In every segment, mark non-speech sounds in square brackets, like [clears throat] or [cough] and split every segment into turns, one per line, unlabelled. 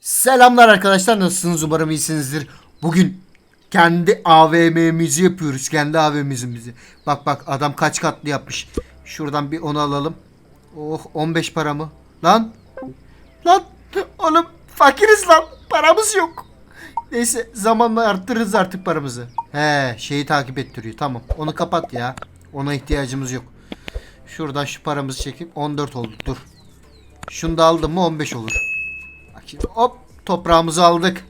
Selamlar arkadaşlar nasılsınız umarım iyisinizdir. Bugün kendi AVM'mizi yapıyoruz. Kendi AVM'mizi. Bak bak adam kaç katlı yapmış. Şuradan bir onu alalım. Oh 15 para mı? Lan. Lan. Oğlum fakiriz lan. Paramız yok. Neyse zamanla arttırırız artık paramızı. He şeyi takip ettiriyor. Tamam onu kapat ya. Ona ihtiyacımız yok. Şuradan şu paramızı çekip 14 oldu. Dur. Şunu da aldım mı 15 olur. Şimdi hop toprağımızı aldık.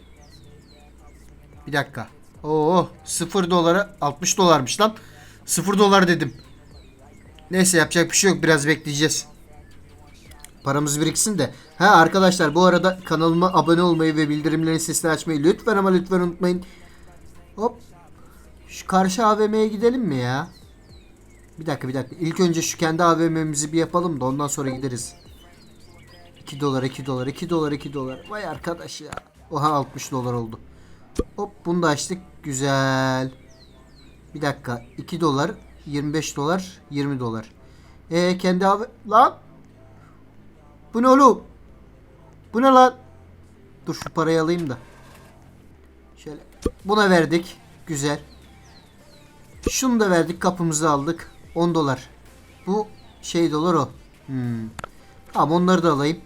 Bir dakika. Oo 0 dolara 60 dolarmış lan. 0 dolar dedim. Neyse yapacak bir şey yok biraz bekleyeceğiz. Paramız biriksin de. Ha arkadaşlar bu arada kanalıma abone olmayı ve bildirimlerin sesini açmayı lütfen ama lütfen unutmayın. Hop. Şu karşı AVM'ye gidelim mi ya? Bir dakika bir dakika. İlk önce şu kendi AVM'mizi bir yapalım da ondan sonra gideriz. 2 dolar 2 dolar 2 dolar 2 dolar. Vay arkadaş ya. Oha 60 dolar oldu. Hop bunu da açtık. Güzel. Bir dakika. 2 dolar 25 dolar 20 dolar. E kendi abi lan. Bu ne oğlum? Bu ne lan? Dur şu parayı alayım da. Şöyle buna verdik. Güzel. Şunu da verdik kapımızı aldık. 10 dolar. Bu şey dolar o. Hmm. Tamam onları da alayım.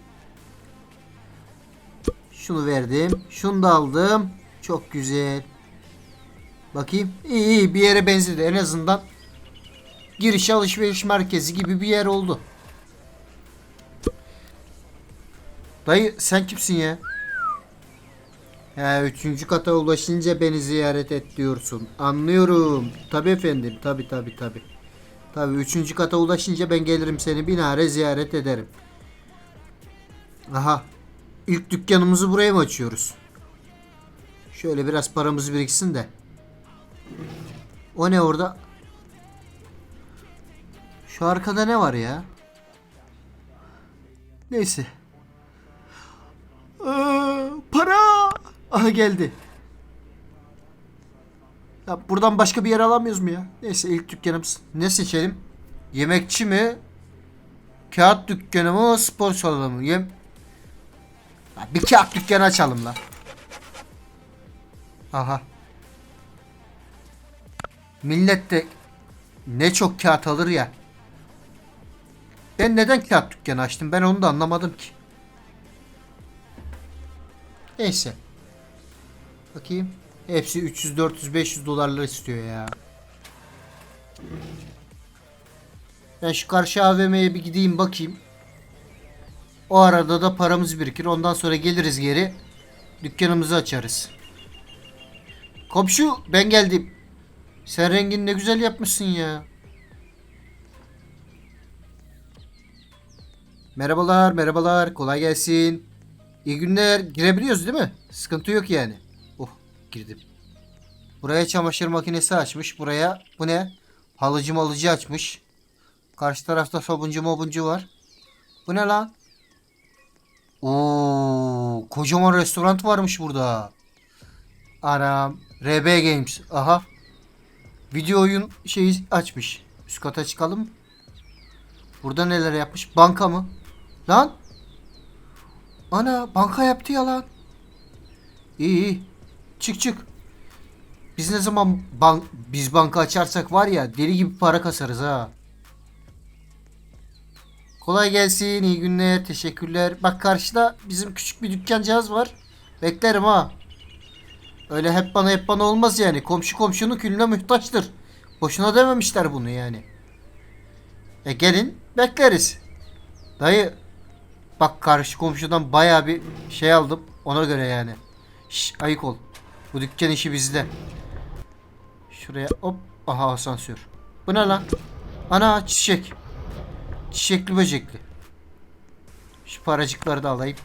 Şunu verdim. Şunu da aldım. Çok güzel. Bakayım. İyi iyi bir yere benzedi. En azından giriş alışveriş merkezi gibi bir yer oldu. Dayı sen kimsin ya? He üçüncü kata ulaşınca beni ziyaret et diyorsun. Anlıyorum. Tabi efendim. Tabi tabi tabi. Tabi üçüncü kata ulaşınca ben gelirim seni binare ziyaret ederim. Aha. İlk dükkanımızı buraya mı açıyoruz? Şöyle biraz paramız biriksin de. O ne orada? Şu arkada ne var ya? Neyse. Aa, para! Aha geldi. Ya buradan başka bir yer alamıyoruz mu ya? Neyse ilk dükkanımız. Ne seçelim? Yemekçi mi? Kağıt dükkanı mı? Spor salonu mu? Yem... Bir kağıt dükkanı açalım la. Aha. Millet de ne çok kağıt alır ya. Ben neden kağıt dükkanı açtım? Ben onu da anlamadım ki. Neyse. Bakayım. Hepsi 300, 400, 500 dolarlar istiyor ya. Ben şu karşı AVM'ye bir gideyim bakayım. O arada da paramız birikir. Ondan sonra geliriz geri. Dükkanımızı açarız. Komşu ben geldim. Sen rengini ne güzel yapmışsın ya. Merhabalar, merhabalar. Kolay gelsin. İyi günler. Girebiliyoruz değil mi? Sıkıntı yok yani. Oh, girdim. Buraya çamaşır makinesi açmış. Buraya bu ne? Halıcı malıcı açmış. Karşı tarafta sabuncu mobuncu var. Bu ne lan? Oo, kocaman restoran varmış burada. Aram. RB Games. Aha. Video oyun şeyi açmış. Üst kata çıkalım. Burada neler yapmış? Banka mı? Lan. Ana banka yaptı ya lan. İyi iyi. Çık çık. Biz ne zaman bank biz banka açarsak var ya deli gibi para kasarız ha. Kolay gelsin, iyi günler, teşekkürler. Bak karşıda bizim küçük bir dükkancağız var. Beklerim ha. Öyle hep bana hep bana olmaz yani. Komşu komşunun külüne muhtaçtır. Boşuna dememişler bunu yani. E gelin bekleriz. Dayı bak karşı komşudan baya bir şey aldım. Ona göre yani. Şş, ayık ol. Bu dükkan işi bizde. Şuraya hop. Aha asansör. Bu ne lan? Ana çiçek. Çiçekli böcekli. Şu paracıkları da alayım.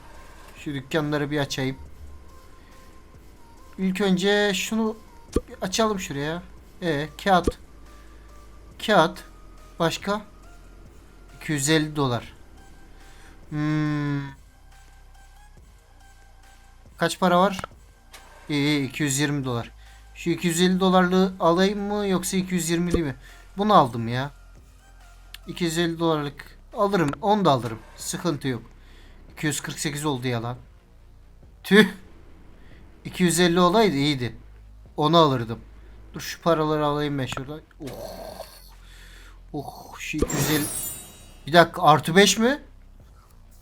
Şu dükkanları bir açayım. İlk önce şunu açalım şuraya. E kağıt. Kağıt. Başka? 250 dolar. Hmm. Kaç para var? İyi 220 dolar. Şu 250 dolarlığı alayım mı yoksa 220'li mi? Bunu aldım ya. 250 dolarlık alırım. Onu da alırım. Sıkıntı yok. 248 oldu ya lan. Tüh. 250 olaydı iyiydi. Onu alırdım. Dur şu paraları alayım ben şuradan. Oh. Oh şu 250. Bir dakika artı 5 mi?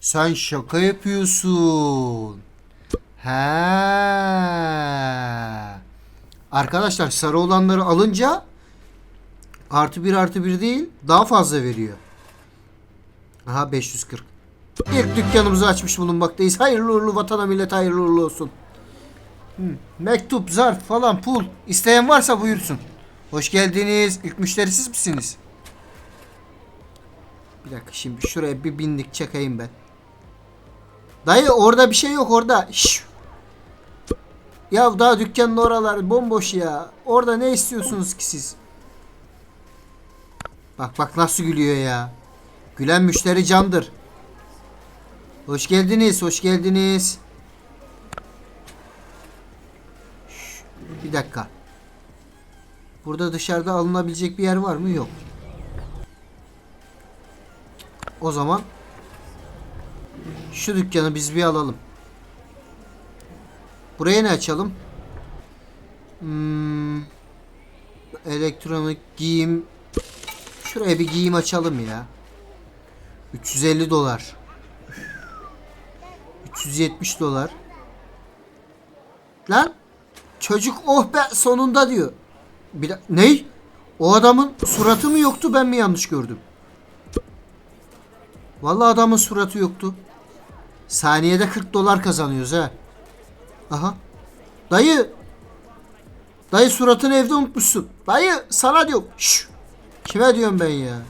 Sen şaka yapıyorsun. He. Arkadaşlar sarı olanları alınca artı 1 artı 1 değil daha fazla veriyor. Aha 540. İlk dükkanımızı açmış bulunmaktayız. Hayırlı uğurlu vatana millet hayırlı uğurlu olsun. Hı, Mektup, zarf falan pul. İsteyen varsa buyursun. Hoş geldiniz. İlk müşteri siz misiniz? Bir dakika şimdi şuraya bir binlik çekeyim ben. Dayı orada bir şey yok orada. Şşş. Ya daha dükkanın oralar bomboş ya. Orada ne istiyorsunuz ki siz? Bak bak nasıl gülüyor ya. Gülen müşteri candır. Hoş geldiniz, hoş geldiniz. Bir dakika. Burada dışarıda alınabilecek bir yer var mı? Yok. O zaman şu dükkanı biz bir alalım. Buraya ne açalım? Hmm, elektronik giyim. Şuraya bir giyim açalım ya. 350 dolar. 370 dolar. Lan çocuk oh be sonunda diyor. Bir da- ne? O adamın suratı mı yoktu ben mi yanlış gördüm? Vallahi adamın suratı yoktu. Saniyede 40 dolar kazanıyoruz ha. Aha. Dayı. Dayı suratını evde unutmuşsun. Dayı sana diyorum. Şş. Kime diyorum ben ya?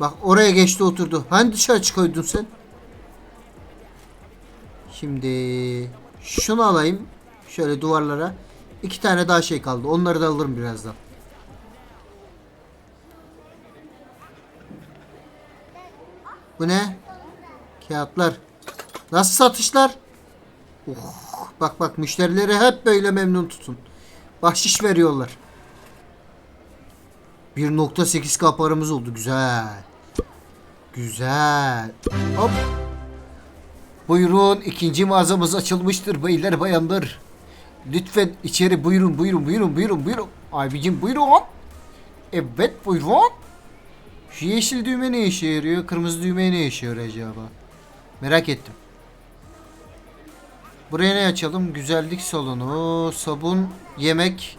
Bak oraya geçti oturdu. Hani dışarı çıkıyordun sen? Şimdi şunu alayım. Şöyle duvarlara. İki tane daha şey kaldı. Onları da alırım birazdan. Bu ne? Kağıtlar. Nasıl satışlar? Oh, bak bak müşterileri hep böyle memnun tutun. Bahşiş veriyorlar. 1.8k paramız oldu. Güzel. Güzel. Hop. Buyurun ikinci mağazamız açılmıştır beyler bayanlar. Lütfen içeri buyurun buyurun buyurun buyurun buyurun. Abicim buyurun. Evet buyurun. Şu yeşil düğme ne işe yarıyor? Kırmızı düğme ne işe yarıyor acaba? Merak ettim. Buraya ne açalım? Güzellik salonu, sabun, yemek.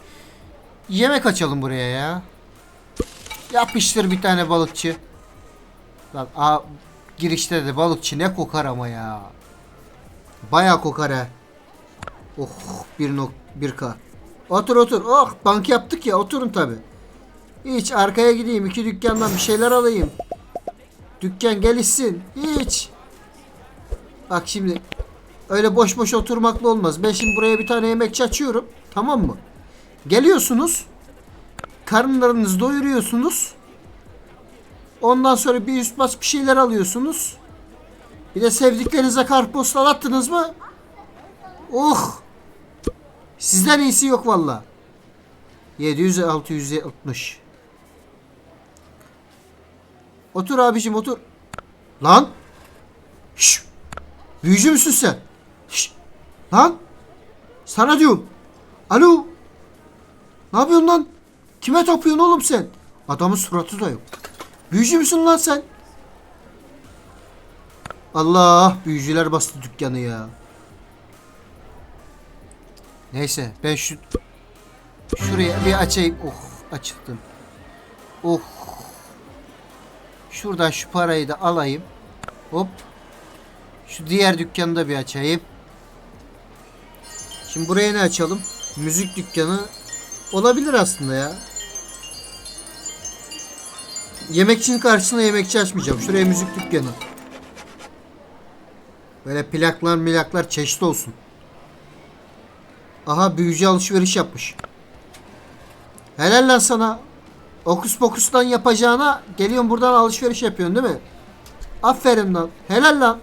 Yemek açalım buraya ya. Yapıştır bir tane balıkçı. Bak a girişte de balıkçı ne kokar ama ya. Baya kokar ha. Oh 1.1k. Otur otur. Oh bank yaptık ya oturun tabi. Hiç arkaya gideyim iki dükkandan bir şeyler alayım. Dükkan gelişsin. Hiç. Bak şimdi öyle boş boş oturmakla olmaz. Ben şimdi buraya bir tane yemekçi açıyorum. Tamam mı? Geliyorsunuz. Karınlarınızı doyuruyorsunuz. Ondan sonra bir üst bas bir şeyler alıyorsunuz. Bir de sevdiklerinize kartpostal attınız mı? Oh! Sizden iyisi yok valla. 700 660. Otur abicim otur. Lan! Şş! Büyücü müsün sen? Şş! Lan! Sana diyorum. Alo! Ne yapıyorsun lan? Kime tapıyorsun oğlum sen? Adamın suratı da yok. Büyücü müsün lan sen? Allah büyücüler bastı dükkanı ya. Neyse ben şu şuraya bir açayım. Oh açıldım. Oh. Şuradan şu parayı da alayım. Hop. Şu diğer dükkanı da bir açayım. Şimdi buraya ne açalım? Müzik dükkanı olabilir aslında ya. Yemekçinin karşısına yemekçi açmayacağım. Şuraya müzik dükkanı. Böyle plaklar milaklar çeşitli olsun. Aha büyücü alışveriş yapmış. Helal lan sana. Okus pokustan yapacağına geliyorsun buradan alışveriş yapıyorsun değil mi? Aferin lan. Helal lan.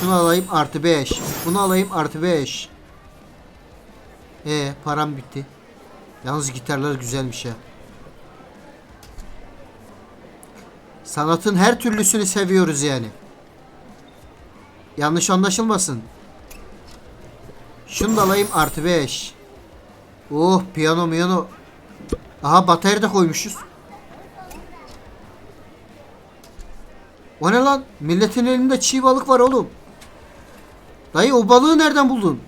Şunu alayım artı 5. Bunu alayım artı 5. E param bitti. Yalnız gitarlar güzelmiş ya. Sanatın her türlüsünü seviyoruz yani. Yanlış anlaşılmasın. Şunu da alayım artı 5. Oh piyano miyano. Aha batarya da koymuşuz. O ne lan? Milletin elinde çiğ balık var oğlum. Dayı o balığı nereden buldun?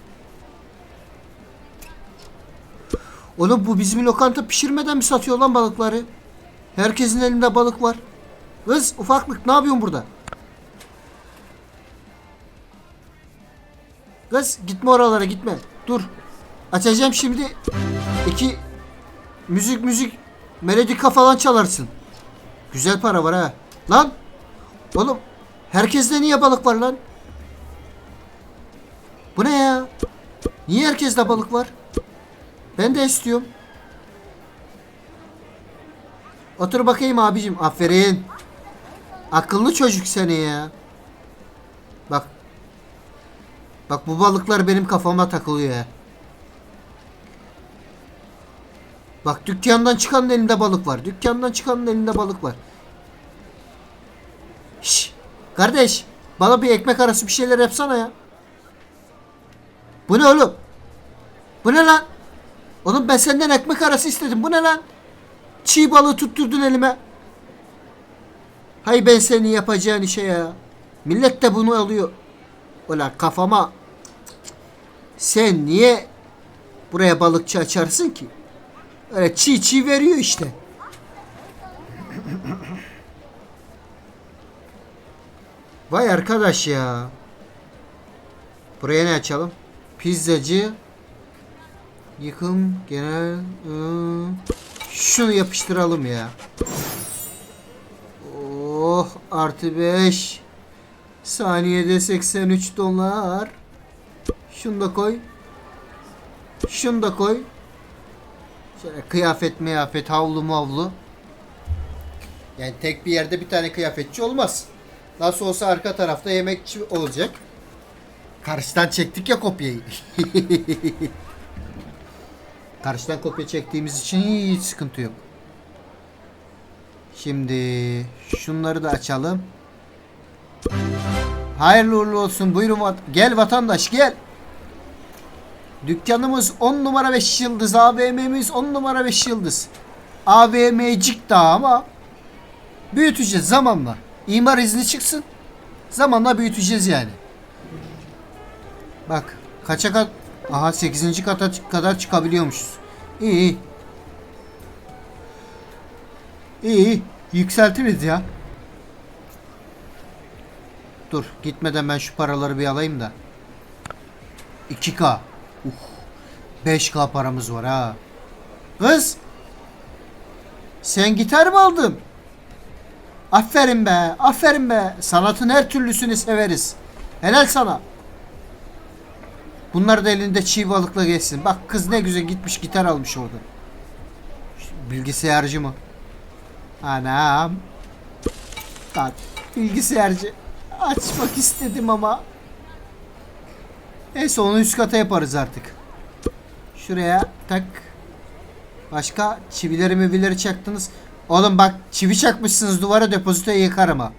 Oğlum bu bizim lokanta pişirmeden mi satıyor lan balıkları? Herkesin elinde balık var. Kız ufaklık ne yapıyorsun burada? Kız gitme oralara gitme. Dur. Açacağım şimdi. İki müzik müzik melodika falan çalarsın. Güzel para var ha. Lan. Oğlum herkeste niye balık var lan? Bu ne ya? Niye herkeste balık var? Ben de istiyorum. Otur bakayım abicim. Aferin. Akıllı çocuk seni ya. Bak. Bak bu balıklar benim kafama takılıyor ya. Bak dükkandan çıkanın elinde balık var. Dükkandan çıkanın elinde balık var. Şş, kardeş bana bir ekmek arası bir şeyler yapsana ya. Bu ne oğlum? Bu ne lan? Oğlum ben senden ekmek arası istedim. Bu ne lan? Çiğ balığı tutturdun elime. Hay ben senin yapacağın işe ya. Millet de bunu alıyor. Ulan kafama. Sen niye buraya balıkçı açarsın ki? Öyle çiğ çiğ veriyor işte. [clears throat] Vay arkadaş ya. Buraya ne açalım? Pizzacı. Yıkım genel. ıı, Şunu yapıştıralım ya. Artı 5. Saniyede 83 dolar. Şunu da koy. Şunu da koy. Şöyle kıyafet meyafet havlu mavlu. Yani tek bir yerde bir tane kıyafetçi olmaz. Nasıl olsa arka tarafta yemekçi olacak. Karşıdan çektik ya kopyayı. [laughs] Karşıdan kopya çektiğimiz için hiç sıkıntı yok. Şimdi şunları da açalım. Hayırlı uğurlu olsun. Buyurun vat- gel vatandaş gel. Dükkanımız 10 numara 5 yıldız. AVM'miz 10 numara 5 yıldız. AVM'cik daha ama büyüteceğiz zamanla. İmar izni çıksın. Zamanla büyüteceğiz yani. Bak kaça kat Aha 8. kata kadar çıkabiliyormuşuz. İyi iyi. İyi iyi. Yükseltiriz ya. Dur gitmeden ben şu paraları bir alayım da. 2K. Uf. 5K paramız var ha. Kız. Sen gitar mı aldın? Aferin be. Aferin be. Sanatın her türlüsünü severiz. Helal sana. Bunlar da elinde çiğ balıkla geçsin. Bak kız ne güzel gitmiş gitar almış orada. Bilgisayarcı mı? Anam. Bak bilgisayarcı. Açmak istedim ama. Neyse onu üst kata yaparız artık. Şuraya tak. Başka çivileri mivileri çaktınız. Oğlum bak çivi çakmışsınız duvara depozitoya yıkarım ha.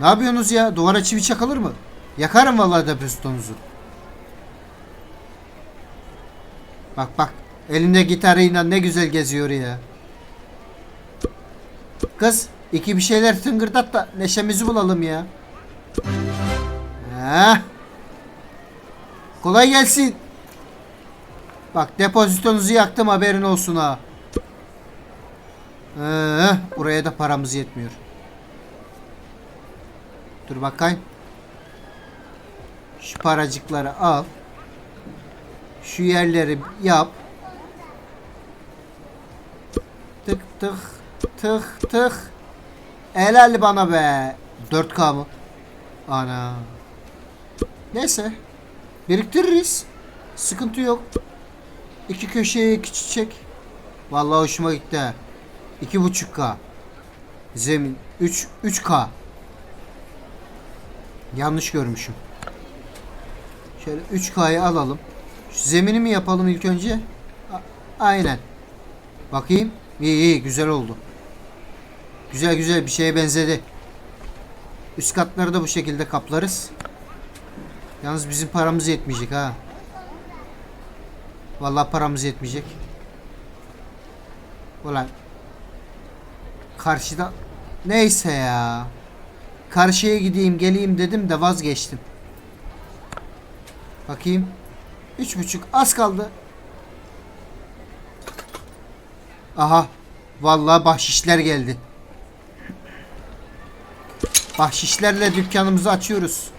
Ne yapıyorsunuz ya? Duvara çivi çakılır mı? Yakarım vallahi depozitonuzu. Bak bak. Elinde gitarıyla ne güzel geziyor ya. Kız iki bir şeyler tıngırdat da neşemizi bulalım ya. Heh. Kolay gelsin. Bak depozitonuzu yaktım haberin olsun ha. Ee, buraya da paramız yetmiyor. Dur bakayım. Şu paracıkları al. Şu yerleri yap. Tık tık tık tık. Helal bana be. 4K mı? Ana. Neyse. Biriktiririz. Sıkıntı yok. İki köşeye iki çiçek. Vallahi hoşuma gitti. ha. İki buçuk K. Zemin. 3 3K. Yanlış görmüşüm. Şöyle 3K'yı alalım. Şu zemini mi yapalım ilk önce? A- Aynen. Bakayım. İyi iyi güzel oldu. Güzel güzel bir şeye benzedi. Üst katları da bu şekilde kaplarız. Yalnız bizim paramız yetmeyecek ha. Vallahi paramız yetmeyecek. Ulan. Karşıda neyse ya. Karşıya gideyim geleyim dedim de vazgeçtim. Bakayım. Üç buçuk az kaldı. Aha. Vallahi bahşişler geldi. Bahşişlerle dükkanımızı açıyoruz.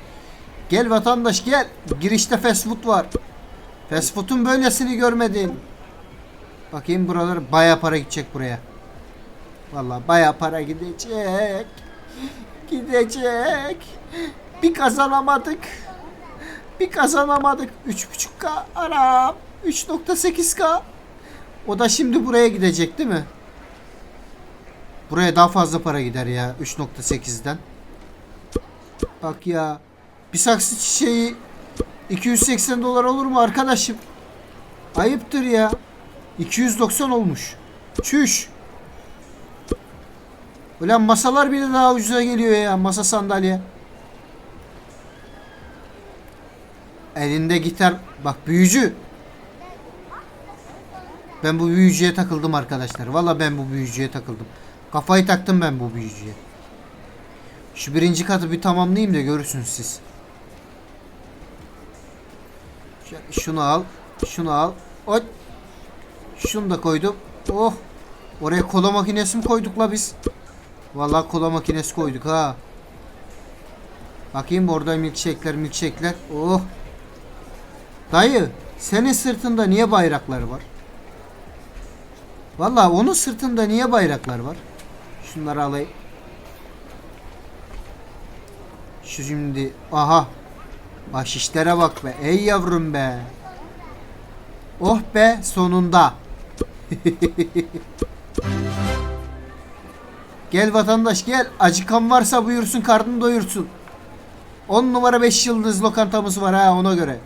Gel vatandaş gel. Girişte fast food var. Fast food'un böylesini görmedim. Bakayım buralar baya para gidecek buraya. Vallahi baya para gidecek. Gidecek. Bir kazanamadık. Bir kazanamadık. 3.5K Arap. 3.8K. O da şimdi buraya gidecek değil mi? Buraya daha fazla para gider ya 3.8'den. Bak ya. Bir saksı çiçeği 280 dolar olur mu arkadaşım? Ayıptır ya. 290 olmuş. Çüş. Ulan masalar bile daha ucuza geliyor ya. Masa sandalye. Elinde gitar. Bak büyücü. Ben bu büyücüye takıldım arkadaşlar. Valla ben bu büyücüye takıldım. Kafayı taktım ben bu büyücüye. Şu birinci katı bir tamamlayayım da görürsünüz siz. Şunu al. Şunu al. Oy. Şunu da koydum. Oh. Oraya kola makinesi mi koyduk la biz? Vallahi kola makinesi koyduk ha. Bakayım orada milkshake'ler milkshake'ler. Oh. Dayı senin sırtında niye bayraklar var? Vallahi onun sırtında niye bayraklar var? Şunları alayım. Şu şimdi aha. Bahşişlere bak be. Ey yavrum be. Oh be sonunda. [laughs] gel vatandaş gel. Acıkan varsa buyursun karnını doyursun. 10 numara 5 yıldız lokantamız var ha ona göre.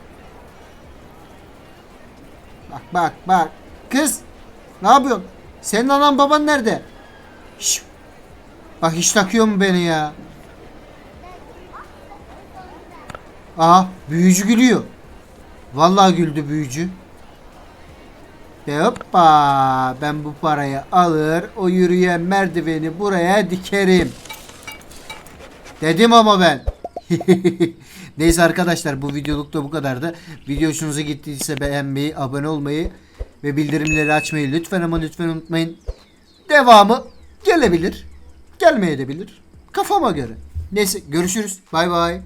Bak bak bak. Kız. Ne yapıyorsun? Senin anan baban nerede? Şş. Bak hiç takıyor mu beni ya? Aha büyücü gülüyor. Vallahi güldü büyücü. Ve hoppa ben bu parayı alır o yürüyen merdiveni buraya dikerim. Dedim ama ben. [laughs] Neyse arkadaşlar bu videoluk da bu kadardı. Video hoşunuza gittiyse beğenmeyi, abone olmayı ve bildirimleri açmayı lütfen ama lütfen unutmayın. Devamı gelebilir. Gelmeyebilir. Kafama göre. Neyse görüşürüz. Bay bay.